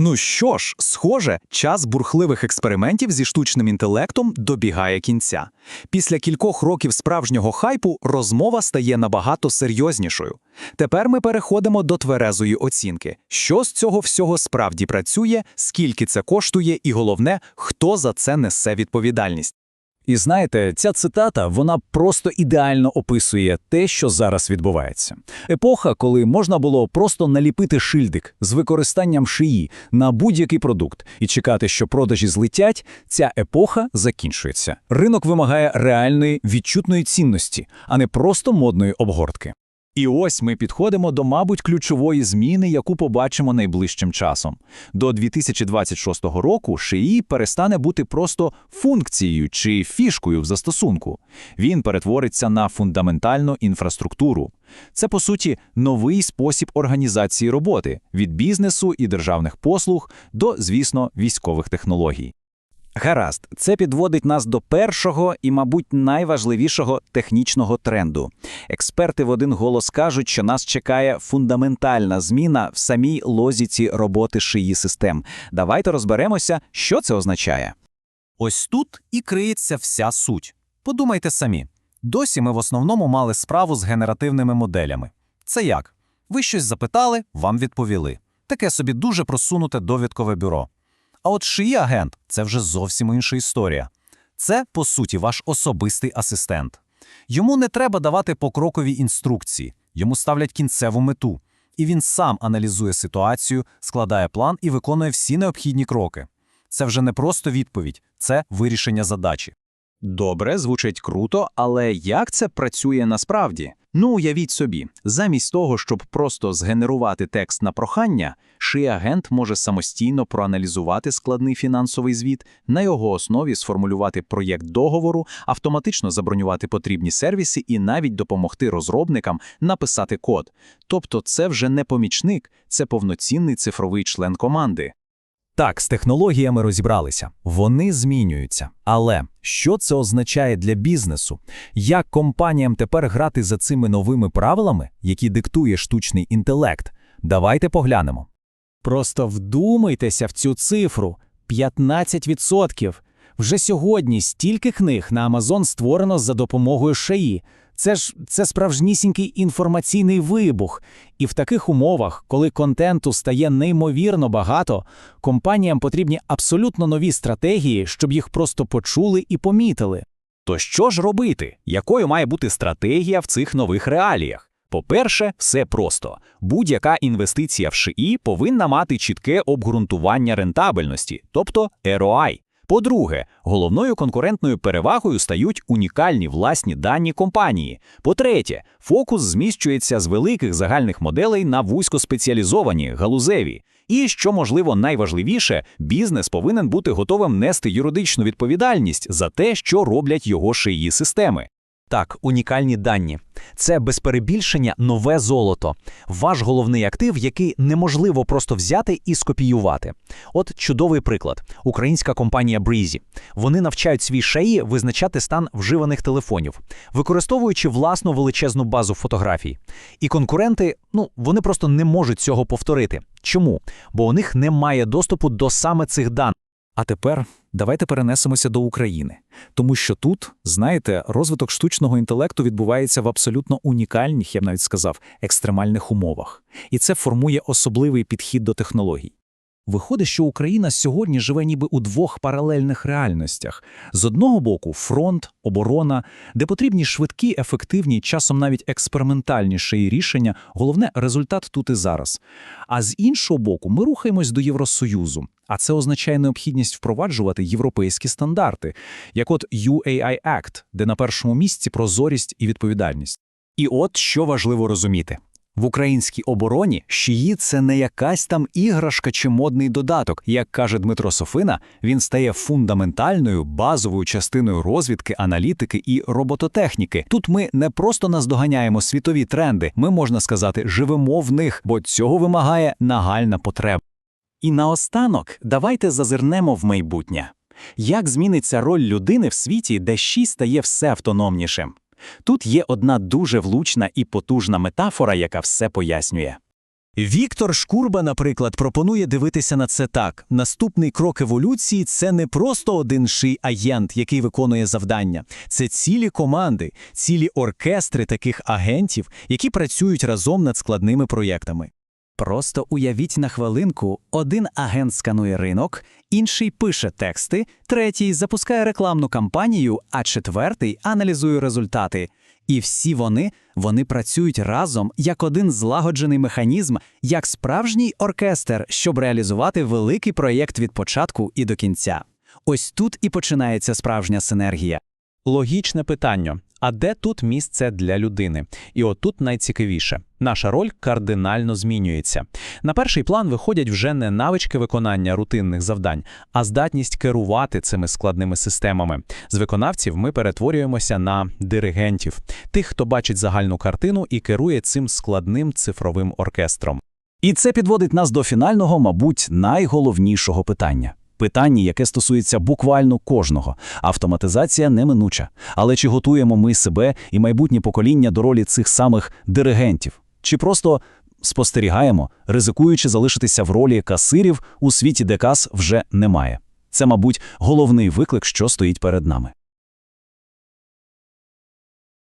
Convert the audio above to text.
Ну що ж, схоже, час бурхливих експериментів зі штучним інтелектом добігає кінця. Після кількох років справжнього хайпу розмова стає набагато серйознішою. Тепер ми переходимо до тверезої оцінки, що з цього всього справді працює, скільки це коштує, і головне, хто за це несе відповідальність. І знаєте, ця цитата вона просто ідеально описує те, що зараз відбувається. Епоха, коли можна було просто наліпити шильдик з використанням шиї на будь-який продукт і чекати, що продажі злетять, ця епоха закінчується. Ринок вимагає реальної відчутної цінності, а не просто модної обгортки. І ось ми підходимо до, мабуть, ключової зміни, яку побачимо найближчим часом. До 2026 року шиї перестане бути просто функцією чи фішкою в застосунку. Він перетвориться на фундаментальну інфраструктуру. Це, по суті, новий спосіб організації роботи від бізнесу і державних послуг до, звісно, військових технологій. Гаразд, це підводить нас до першого і, мабуть, найважливішого технічного тренду. Експерти в один голос кажуть, що нас чекає фундаментальна зміна в самій лозіці роботи шиї систем. Давайте розберемося, що це означає. Ось тут і криється вся суть. Подумайте самі. Досі ми в основному мали справу з генеративними моделями. Це як? Ви щось запитали, вам відповіли. Таке собі дуже просунуте довідкове бюро. А от шиї агент це вже зовсім інша історія. Це, по суті, ваш особистий асистент. Йому не треба давати покрокові інструкції, йому ставлять кінцеву мету. І він сам аналізує ситуацію, складає план і виконує всі необхідні кроки. Це вже не просто відповідь, це вирішення задачі. Добре, звучить круто, але як це працює насправді? Ну, уявіть собі, замість того, щоб просто згенерувати текст на прохання, ши-агент може самостійно проаналізувати складний фінансовий звіт, на його основі сформулювати проєкт договору, автоматично забронювати потрібні сервіси і навіть допомогти розробникам написати код. Тобто це вже не помічник, це повноцінний цифровий член команди. Так, з технологіями розібралися. Вони змінюються. Але що це означає для бізнесу? Як компаніям тепер грати за цими новими правилами, які диктує штучний інтелект? Давайте поглянемо. Просто вдумайтеся в цю цифру 15%. Вже сьогодні стільки книг на Amazon створено за допомогою шаї. Це ж це справжнісінький інформаційний вибух. І в таких умовах, коли контенту стає неймовірно багато, компаніям потрібні абсолютно нові стратегії, щоб їх просто почули і помітили. То що ж робити? Якою має бути стратегія в цих нових реаліях? По-перше, все просто. Будь-яка інвестиція в ШИІ повинна мати чітке обґрунтування рентабельності, тобто ROI. По-друге, головною конкурентною перевагою стають унікальні власні дані компанії. По-третє, фокус зміщується з великих загальних моделей на вузькоспеціалізовані, галузеві. І, що можливо найважливіше, бізнес повинен бути готовим нести юридичну відповідальність за те, що роблять його шиї системи. Так, унікальні дані. Це без перебільшення нове золото. Ваш головний актив, який неможливо просто взяти і скопіювати. От чудовий приклад: українська компанія Breezy. Вони навчають свій шеї визначати стан вживаних телефонів, використовуючи власну величезну базу фотографій. І конкуренти, ну вони просто не можуть цього повторити. Чому? Бо у них немає доступу до саме цих даних. А тепер давайте перенесемося до України, тому що тут, знаєте, розвиток штучного інтелекту відбувається в абсолютно унікальних, я б навіть сказав, екстремальних умовах, і це формує особливий підхід до технологій. Виходить, що Україна сьогодні живе ніби у двох паралельних реальностях: з одного боку, фронт, оборона, де потрібні швидкі, ефективні, часом навіть експериментальніші рішення, головне результат тут і зараз. А з іншого боку, ми рухаємось до Євросоюзу. А це означає необхідність впроваджувати європейські стандарти, як от UAI Act, де на першому місці прозорість і відповідальність. І от що важливо розуміти. В українській обороні щиї це не якась там іграшка чи модний додаток. Як каже Дмитро Софина, він стає фундаментальною базовою частиною розвідки, аналітики і робототехніки. Тут ми не просто наздоганяємо світові тренди, ми можна сказати, живемо в них, бо цього вимагає нагальна потреба. І наостанок давайте зазирнемо в майбутнє. Як зміниться роль людини в світі, де щі стає все автономнішим? Тут є одна дуже влучна і потужна метафора, яка все пояснює. Віктор Шкурба, наприклад, пропонує дивитися на це так. Наступний крок еволюції – це не просто один ший агент, який виконує завдання. Це цілі команди, цілі оркестри таких агентів, які працюють разом над складними проєктами. Просто уявіть на хвилинку, один агент сканує ринок, інший пише тексти, третій запускає рекламну кампанію, а четвертий аналізує результати. І всі вони, вони працюють разом як один злагоджений механізм, як справжній оркестр, щоб реалізувати великий проєкт від початку і до кінця. Ось тут і починається справжня синергія. Логічне питання. А де тут місце для людини? І отут найцікавіше. Наша роль кардинально змінюється. На перший план виходять вже не навички виконання рутинних завдань, а здатність керувати цими складними системами. З виконавців ми перетворюємося на диригентів, тих, хто бачить загальну картину і керує цим складним цифровим оркестром. І це підводить нас до фінального, мабуть, найголовнішого питання. Питання, яке стосується буквально кожного. Автоматизація неминуча. Але чи готуємо ми себе і майбутнє покоління до ролі цих самих диригентів? Чи просто спостерігаємо, ризикуючи залишитися в ролі касирів у світі, де кас вже немає? Це, мабуть, головний виклик, що стоїть перед нами.